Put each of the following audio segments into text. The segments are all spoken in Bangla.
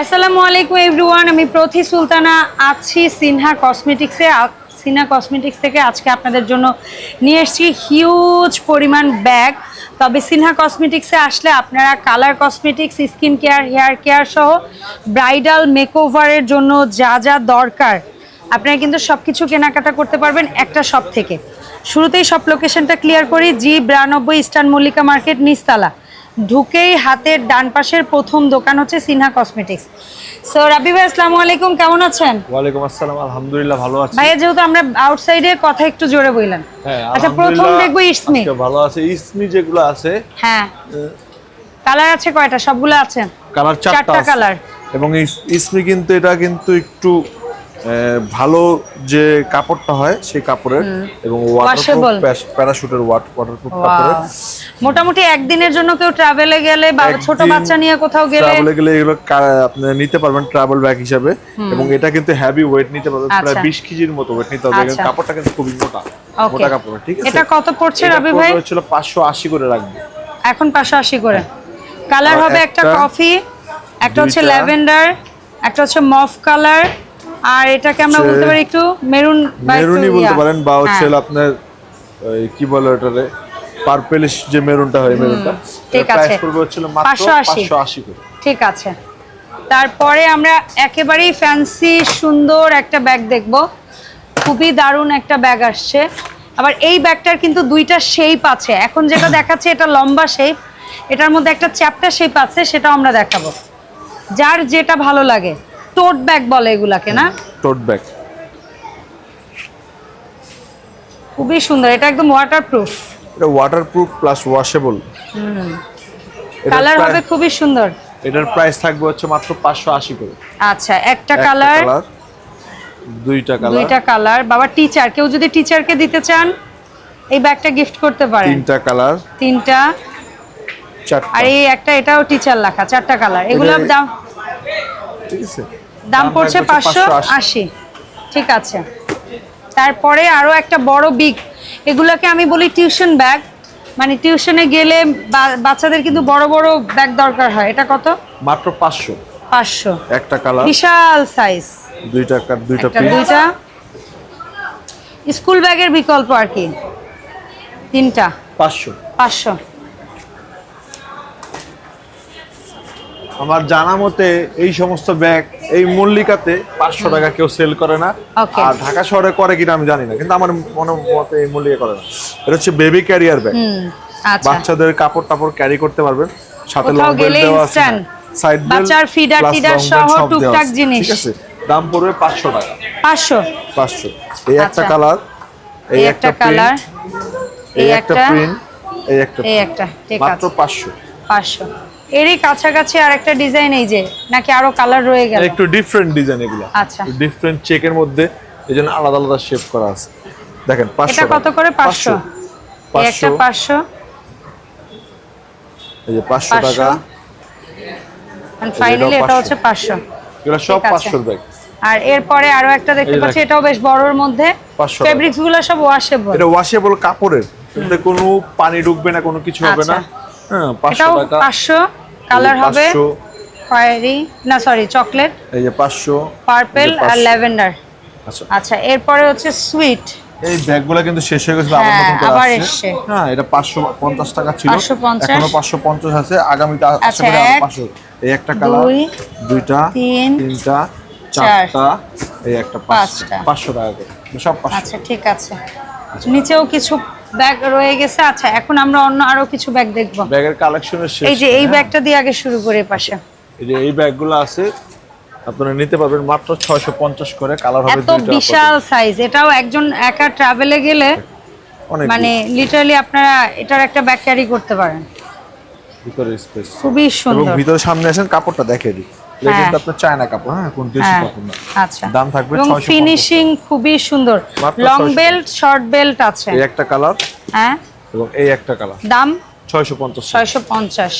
আসসালামু আলাইকুম এভরিওয়ান আমি প্রথি সুলতানা আছি সিনহা কসমেটিক্সে সিনহা কসমেটিক্স থেকে আজকে আপনাদের জন্য নিয়ে এসেছি হিউজ পরিমাণ ব্যাগ তবে সিনহা কসমেটিক্সে আসলে আপনারা colour cosmetics skin care hair care সহ ব্রাইডাল মেকওভারের জন্য যা যা দরকার, আপনারা কিন্তু সব কিছু কেনাকাটা করতে পারবেন একটা শপ থেকে। শুরুতেই সব লোকেশনটা ক্লিয়ার করি জি বিরানব্বই ইস্টার্ন মল্লিকা মার্কেট নিস্তালা ঢুকেই হাতের ডান পাশের প্রথম দোকান হচ্ছে সিনহা কসমেটিক্স। সো রাবি ভাই আসসালামু আলাইকুম কেমন আছেন? ওয়ালাইকুম আসসালাম আলহামদুলিল্লাহ ভালো আছি। ভাইয়া যেহেতু আমরা আউটসাইডে কথা একটু জোরে বললেন। হ্যাঁ আচ্ছা প্রথম দেখব ইসমি। ভালো আছে। ইসমি যেগুলো আছে হ্যাঁ। কালার আছে কয়টা? সবগুলো আছে? কালার চারটা কালার এবং ইস- ইসমি কিন্তু এটা কিন্তু একটু ভালো যে কাপড়টা হয় সেই কাপড়ের এবং ওয়াটারপ্রুফ. প্যারাশুটের ওয়াটারপ্রুফ কাপড়ের। মোটামুটি একদিনের জন্য কেউ ট্রাভেলে গেলে বা ছোট বাচ্চা নিয়ে কোথাও গেলে ট্রাভেলে গেলে এগুলো আপনি নিতে পারবেন ট্রাভেল ব্যাগ হিসাবে। এবং এটা কিন্তু হেভি ওয়েট নিতে পারবেন প্রায় আচ্ছা। বিশ কেজির মতো ওয়েট নিতে হবে আচ্ছা। কাপড়টা কিন্তু খুবই মোটা মোটা কাপড় ঠিক আছে? এটা কত পড়ছে এটা রবি ভাই? হচ্ছিল পাঁচশো আশি করে রাখবে এখন পাঁচশো আশি করে। কালার হবে একটা একটা, কফি একটা হচ্ছে ল্যাভেন্ডার একটা হচ্ছে মফ কালার আর এটাকে আমরা বলতে পারি একটু মেরুন মেরুনই বলতে পারেন বা হচ্ছে হ্যাঁ। আপনার ওই কি বলে ওটারে? পার্পেলিশ যে মেরুনটা হয় মেরুনটা। ঠিক আছে। হচ্ছিল মাত্র 580 580 করে। ঠিক আছে। তারপরে আমরা একেবারেই ফ্যান্সি সুন্দর একটা ব্যাগ দেখব। খুবই দারুণ একটা ব্যাগ আসছে। আবার এই ব্যাগটার কিন্তু দুইটা শেপ আছে। এখন যেটা দেখাচ্ছে এটা লম্বা শেপ এটার মধ্যে একটা চ্যাপ্টা শেপ আছে সেটাও আমরা দেখাবো। যার যেটা ভালো লাগে। টোট ব্যাগ বলে এগুলাকে না? Tote bag. খুবই সুন্দর এটা একদম ওয়াটারপ্রুফ এটা ওয়াটারপ্রুফ প্লাস ওয়াশেবল কালার হবে খুবই সুন্দর। এটার প্রাইস থাকবে হচ্ছে মাত্র 580 করে। আচ্ছা একটা কালার দুইটা কালার দুইটা কালার বাবা টিচার কেউ যদি টিচারকে দিতে চান এই ব্যাগটা গিফট করতে পারেন। তিনটা কালার তিনটা। চারটা। আর এই একটা এটাও টিচার লেখা চারটা কালার এগুলো দাম ঠিক আছে। দাম পড়ছে পাঁচশো আশি। ঠিক আছে। তারপরে আরও একটা বড় বিগ এগুলোকে আমি বলি টিউশন ব্যাগ মানে টিউশনে গেলে বাচ্চাদের কিন্তু বড় বড় ব্যাগ দরকার হয়। এটা কত? মাত্র 500 পাঁচশো। একটা কালার বিশাল সাইজ দুইটা দুইটা দুইটা। স্কুল ব্যাগের বিকল্প আর কি। তিনটা। 500 পাঁচশো। আমার জানা মতে এই সমস্ত ব্যাগ এই মল্লিকাতে পাঁচশো টাকা কেউ সেল করে না। আর ঢাকা শহরে করে কিনা আমি জানি না কিন্তু আমার মনে মতে এই মল্লিকা করে না। এটা হচ্ছে বেবি ক্যারিয়ার ব্যাগ আচ্ছা। বাচ্চাদের কাপড় টাপড় ক্যারি করতে পারবেন। সাথে লং বেল্ট দেওয়া আছে। সাইড বাচ্চার feeder টিডার সহ টুকটাক জিনিস। ঠিক আছে? দাম পড়বে পাঁচশো টাকা। পাঁচশো। পাঁচশো। এই একটা আচ্ছা। কালার এই একটা কালার এই একটা প্রিন্ট এই একটা এই একটা ঠিক মাত্র আছে। পাঁচশো। পাঁচশো। এরই কাছাকাছি আর একটা ডিজাইন এই যে নাকি আরও কালার রয়ে গেল? একটু ডিফারেন্ট ডিজাইন এগুলো। আচ্ছা। ডিফারেন্ট চেকের মধ্যে এই জন্য আলাদা আলাদা শেপ করা আছে। দেখেন পাঁচশো এটা কত করে? পাঁচশো। এই একটা পাঁচশো। পাঁচশো। এই যে পাঁচশো পাঁচশো। টাকা। ফাইনালি এটা হচ্ছে পাঁচশো। এগুলো সব ঠিক আছে। পাঁচশোর ব্যাগ আর এরপরে আরও একটা দেখতে পাচ্ছি এটাও বেশ বড়র মধ্যে। 500। ফেব্রিক্সগুলো সব ওয়াশেবল এটা ওয়াশেবল কাপড়ের। এতে কোনো পানি ঢুকবে না কোনো কিছু হবে না। হ্যাঁ পাঁচশো এটাও টাকা। পাঁচশো। কালার হবে? 500, খয়েরি না সরি চকলেট এই যে পাঁচশো। পার্পেল এই যে আর ল্যাভেন্ডার আচ্ছা। আচ্ছা এরপরে হচ্ছে সুইট এই ব্যাগগুলো কিন্তু শেষ হয়ে গেছিল আবার হ্যাঁ, নতুন করে আসছে। হ্যাঁ এটা পাঁচশো পঞ্চাশ টাকা ছিল। 550 এখনও পাঁচশো পঞ্চাশ আছে আগামীতে আশা আচ্ছা, করি আরও এক, পাঁচশো। এই একটা কালার দুই, দুইটা তিন, তিনটা চার, চারটা এই একটা পাঁচটা পাঁচটা। পাঁচশো টাকা করে। সব পাঁচশো। আচ্ছা ঠিক আছে। নিচেও কিছু ব্যাগ রয়ে গেছে। আচ্ছা এখন আমরা অন্য আরও কিছু ব্যাগ দেখব। ব্যাগের কালেকশনের শেষ। এই যে এই হ্যাঁ। ব্যাগটা দিয়ে আগে শুরু করে পাশে। এই যে এই ব্যাগগুলো আছে আপনারা নিতে পারবেন মাত্র ছয়শো পঞ্চাশ করে। কালার হবে এত বিশাল সাইজ এটাও একজন একা ট্রাভেলে গেলে অনেক মানে লিটারালি আপনারা এটার একটা ব্যাগ ক্যারি করতে পারেন। ভিতরে স্পেস খুবই সুন্দর। এবং ভিতরে সামনে আসেন কাপড়টা দেখে দিই। এটা হ্যাঁ। আপনার চায়না কাপড় হ্যাঁ কোন দেশি হ্যাঁ কাপড় না। আচ্ছা। দাম থাকবে এবং ফিনিশিং খুবই সুন্দর। লং বেল্ট শর্ট বেল্ট আছে। এই একটা কালার হ্যাঁ। এবং এই একটা কালার দাম? ছয়শো পঞ্চাশ। ছয়শো পঞ্চাশ।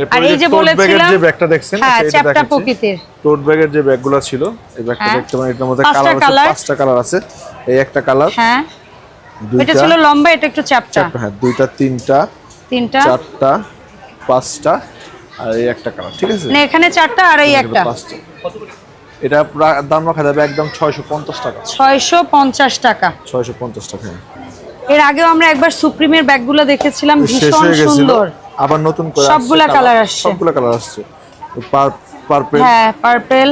এরপরে আর এই যে বলেছিলাম যে ব্যাগটা দেখছেন হ্যাঁ এটা প্রকৃতির। টোট ব্যাগের যে ব্যাগগুলো ছিল এই ব্যাগটা। দেখতে পারেন এটার মধ্যে কালার আছে পাঁচটা কালার আছে। এই একটা কালার হ্যাঁ। এটা ছিল লম্বা এটা একটু চ্যাপ্টা চারটা হ্যাঁ দুইটা তিনটা তিনটা। চারটা পাঁচটা আর এই একটা কালার ঠিক আছে? মানে এখানে চারটা আর এই একটা। পাঁচটা। এটা দাম রাখা যাবে একদম ছয়শো পঞ্চাশ টাকা। ছয়শো পঞ্চাশ টাকা। ছয়শো পঞ্চাশ টাকা। এর আগেও আমরা একবার সুপ্রিমের ব্যাগগুলো দেখেছিলাম ভীষণ সুন্দর। আবার নতুন করে সবগুলা colour আসছে। সবগুলা কালার আসছে। পার্পেল। হ্যাঁ পার্পেল।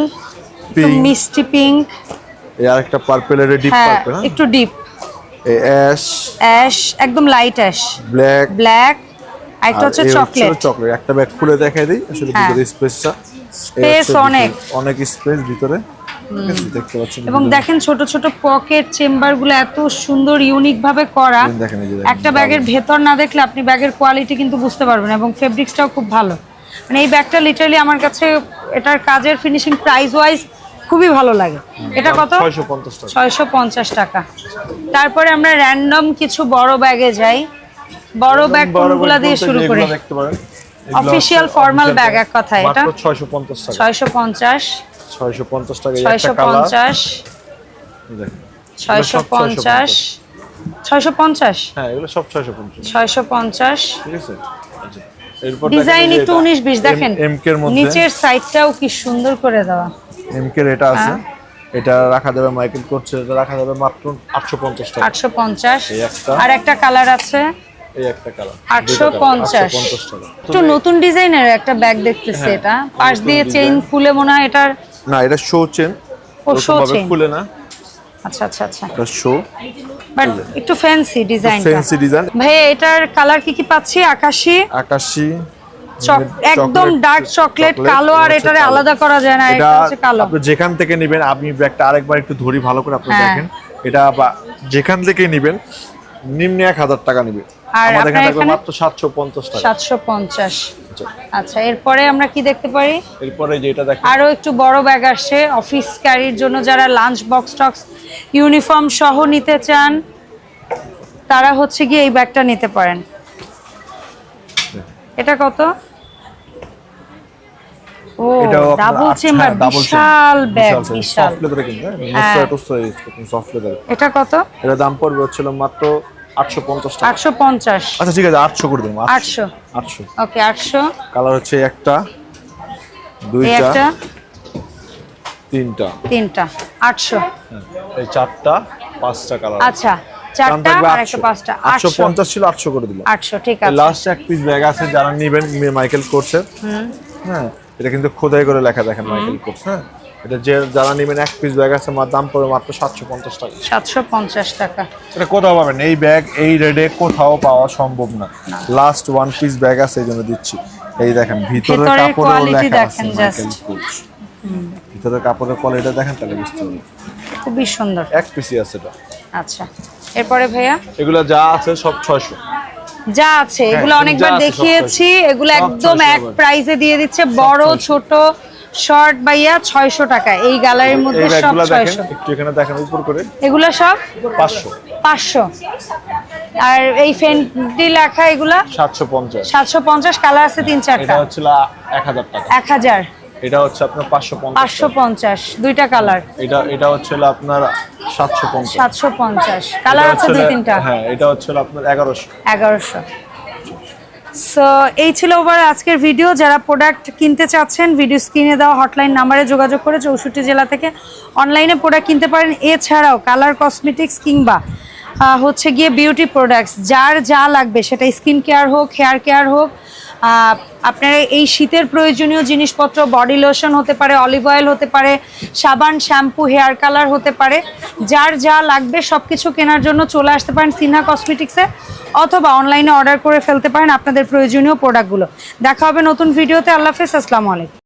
মিষ্টি পিঙ্ক। এই আরেকটা পার্পেলের ডিপ হ্যাঁ পার্পেল হ্যাঁ? একটু ডিপ। এই অ্যাশ। অ্যাশ একদম লাইট অ্যাশ। ব্ল্যাক। ব্ল্যাক। আরেকটা হচ্ছে চকলেট চকলেট একটা ব্যাগ খুলে দেখাই দিই আসলে হ্যাঁ। ভিতরে স্পেসটা Space অনেক। অনেক স্পেস ভিতরে। এবং দেখেন ছোট ছোট পকেট চেম্বারগুলো এত সুন্দর ইউনিক ভাবে করা। একটা ব্যাগের ভেতর না দেখলে আপনি ব্যাগের কোয়ালিটি কিন্তু বুঝতে পারবেন এবং ফেব্রিক্সটাও খুব ভালো। মানে এই ব্যাগটা লিটারালি আমার কাছে এটার কাজের ফিনিশিং প্রাইস ওয়াইজ খুবই ভালো লাগে। এটা কত? ছয়শো পঞ্চাশ টাকা। তারপরে আমরা র্যান্ডম কিছু বড় ব্যাগে যাই। বড় ব্যাগ কোনগুলা দিয়ে শুরু করি? দেখতে পারেন formal official bag এক কথায়, এটা? মাত্র 650 টাকা। ছয়শো পঞ্চাশ। 650 টাকা একটা কালার পঞ্চাশ। দেখেন ছয়শো সব 650 পঞ্চাশ। ছয়শো পঞ্চাশ? হ্যাঁ এগুলো সব 650 ছয়শো পঞ্চাশ। ঠিক আছে? আচ্ছা, ডিজাইন একটু উনিশ বিশ দেখেন এমকে এর মধ্যে। নিচের সাইডটাও কি সুন্দর করে দেওয়া। এমকে এর এটা আছে। হ্যাঁ। এটা রাখা যাবে মাইকেল করছে এটা রাখা যাবে মাত্র 850 টাকা। আটশো পঞ্চাশ। এই একটা। আর একটা কালার আছে। এই একটা কালার। 850 টাকা। একটু নতুন ডিজাইনের একটা ব্যাগ দেখতেছি হ্যাঁ, এটা। পাশ দিয়ে চেইন খুলে মনে হয় এটার না এটা শো চেন ও। খুলে না। আচ্ছা আচ্ছা আচ্ছা। এটা শো বাট একটু ফ্যান্সি ডিজাইনটা ফ্যান্সি ডিজাইন ভাই এটার কালার কি কি পাচ্ছি? আকাশি? আকাশি একদম ডার্ক চকলেট কালো আর এটারে আলাদা করা যায় না এটা হচ্ছে কালো। আপনি যেখান থেকে নেবেন আপনি ব্যাগটা আরেকবার একটু ধরি ভালো করে আপনি হ্যাঁ। দেখেন। এটা বা- যেখান থেকে নেবেন নিম্নে এক হাজার টাকা নিবে। আর আমাদের এখানে মাত্র টাকা। আচ্ছা, এরপরে আমরা কি দেখতে পারি? এরপরে যেটা দেখেন আরও একটু বড় ব্যাগ আসছে অফিস ক্যারির জন্য যারা লাঞ্চ বক্স টক্স ইউনিফর্ম সহ নিতে চান তারা হচ্ছে গিয়ে এই ব্যাগটা নিতে পারেন। এটা কত? ও ডাবল চেম্বার হ্যাঁ, বিশাল ব্যাগ বিশাল। হ্যাঁ, হ্যাঁ। এটা কত? এটার দাম পড়বে হচ্ছিল মাত্র টাকা। আচ্ছা ঠিক আছে আটশো করে ওকে কালার হচ্ছে একটা এই দুইটা একটা। তিনটা। তিনটা আটশো। হ্যাঁ, এই চারটা পাঁচটা কালার আচ্ছা চারটা আর একটা পাঁচটা আটশো। আটশো পঞ্চাশ ছিল আটশো করে দিলাম। আটশো ঠিক আছে। লাস্ট এক পিস ব্যাগ আছে যারা নিবেন মাইকেল কোর্সের হ্যাঁ এটা কিন্তু খোদাই করে লেখা দেখেন মাইকেল কোর্স হ্যাঁ। এটা যে যারা নিবেন এক পিস ব্যাগ আছে আমার দাম পড়বে মাত্র সাতশো পঞ্চাশ টাকা। সাতশো পঞ্চাশ টাকা। এটা কোথাও পাবেন? এই ব্যাগ এই রেডে কোথাও পাওয়া সম্ভব না। লাস্ট ওয়ান পিস ব্যাগ আছে এই জন্য দিচ্ছি। এই দেখেন ভিতরের ভেতরের লেখা আছে। কোর্স কাপড়ের কোয়ালিটি দেখেন তাহলে বুঝতে পারবেন। খুবই সুন্দর। এক পিসই আছে এটা। আচ্ছা। এরপরে ভাইয়া? এগুলো যা আছে সব ছয়শো। যা আছে এগুলো যা অনেকবার দেখিয়েছি এগুলো একদম এক। প্রাইসে দিয়ে দিচ্ছে বড় ছোট শর্ট বাইয়া ছয়শো টাকা। এই গ্যালারির মধ্যে সব দেখেন ছয়শো। একটু এখানে দেখেন উপর করে। এগুলো সব? পাঁচশো। পাঁচশো। আর এই ফেন্টি লেখা এগুলা? সাতশো পঞ্চাশ। সাতশো পঞ্চাশ কালার আছে তিন চারটা। এটা হচ্ছে এক হাজার টাকা। এক হাজার। এটা হচ্ছে আপনার পাঁচশো পঞ্চাশ। পাঁচশো পঞ্চাশ দুইটা কালার। এটা এটা হচ্ছে আপনার সাতশো পঞ্চাশ। সাতশো পঞ্চাশ। কালার আছে হচ্ছে দুই তিনটা। হ্যাঁ এটা হচ্ছে আপনার সো এই ছিল ওভার আজকের ভিডিও যারা প্রোডাক্ট কিনতে চাচ্ছেন ভিডিও স্ক্রিনে দেওয়া হটলাইন নাম্বারে যোগাযোগ করে চৌষট্টি জেলা থেকে অনলাইনে প্রোডাক্ট কিনতে পারেন। এছাড়াও কালার কসমেটিক্স কিংবা হচ্ছে গিয়ে বিউটি প্রোডাক্টস যার যা লাগবে, সেটা স্কিন কেয়ার হোক হেয়ার কেয়ার হোক আপনার এই শীতের প্রয়োজনীয় জিনিসপত্র বডি লোশন হতে পারে অলিভ অয়েল হতে পারে, সাবান শ্যাম্পু হেয়ার কালার হতে পারে, যার যা লাগবে সব কিছু কেনার জন্য চলে আসতে পারেন সিনহা কসমেটিক্সে অথবা অনলাইনে অর্ডার করে ফেলতে পারেন আপনাদের প্রয়োজনীয় প্রোডাক্টগুলো দেখা হবে নতুন ভিডিওতে আল্লাহ হাফেজ, আসসালামু আলাইকুম।